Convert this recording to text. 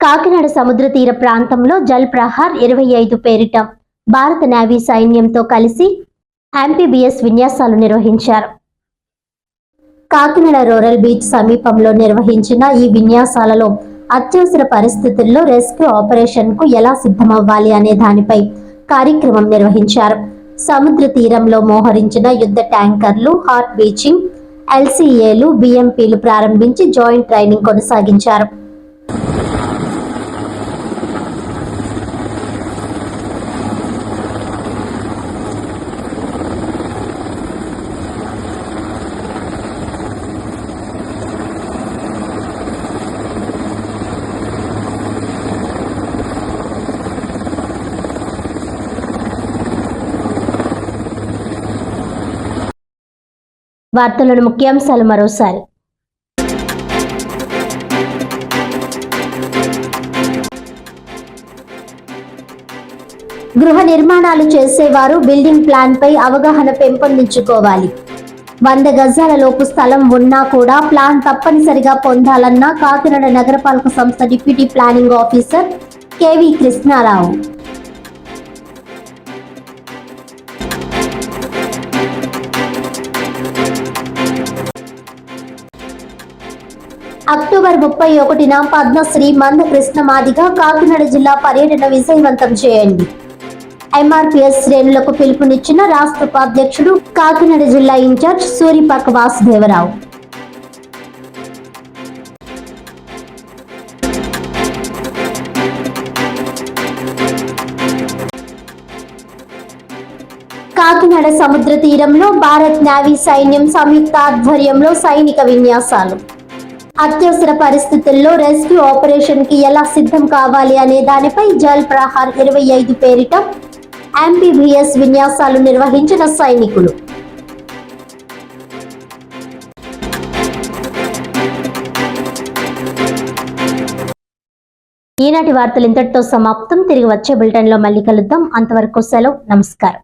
కాకినాడ సముద్ర తీర ప్రాంతంలో జల్ ప్రహార్ ఇరవై ఐదు పేరిట భారత నేవీ సైన్యంతో కలిసి ఎంపీబీఎస్ విన్యాసాలు నిర్వహించారు. కాకినాడ రూరల్ బీచ్ సమీపంలో నిర్వహించిన ఈ విన్యాసాలలో అత్యవసర పరిస్థితుల్లో రెస్క్యూ ఆపరేషన్కు ఎలా సిద్ధమవ్వాలి అనే దానిపై కార్యక్రమం నిర్వహించారు. సముద్ర తీరంలో మోహరించిన యుద్ధ ట్యాంకర్లు హార్ట్ బీచింగ్ ఎల్సీఏలు బిఎంపీలు ప్రారంభించి జాయింట్ ట్రైనింగ్ కొనసాగించారు. వార్తలను ముఖ్యాంశాలు మరోసారి. గృహ నిర్మాణాలు చేసేవారు బిల్డింగ్ ప్లాన్ పై అవగాహన పెంపొందించుకోవాలి. వంద గజాల లోపు స్థలం ఉన్నా కూడా ప్లాన్ తప్పనిసరిగా పొందాలన్న కాకినాడ నగరపాలక సంస్థ deputy planning officer KV Krishnarao. October ముప్పై ఒకటిన పద్మశ్రీ మందకృష్ణ మాదిగా కాకినాడ జిల్లా పర్యటన విజయవంతం చేయండి. ఎంఆర్పిఎస్ శ్రేణులకు పిలుపునిచ్చిన రాష్ట్ర ఉపాధ్యక్షుడు కాకినాడ జిల్లా ఇన్ఛార్జ్ సూరిపాక వాసుదేవరావు. కాకినాడ సముద్ర తీరంలో భారత్ నావీ సైన్యం సంయుక్త ఆధ్వర్యంలో సైనిక విన్యాసాలు. అత్యవసర పరిస్థితుల్లో రెస్క్యూ ఆపరేషన్కి ఎలా సిద్ధం కావాలి అనే దానిపై జల్ ప్రహార్ ఇరవై ఐదు పేరిట ఎంపీబీఎస్ విన్యాసాలు నిర్వహించిన సైనికులు. ఈనాటి వార్తలు ఇంతటితో సమాప్తం. తిరిగి వచ్చే బులెటిన్లో మళ్ళీ కలుద్దాం. అంతవరకు సెలవు. నమస్కారం.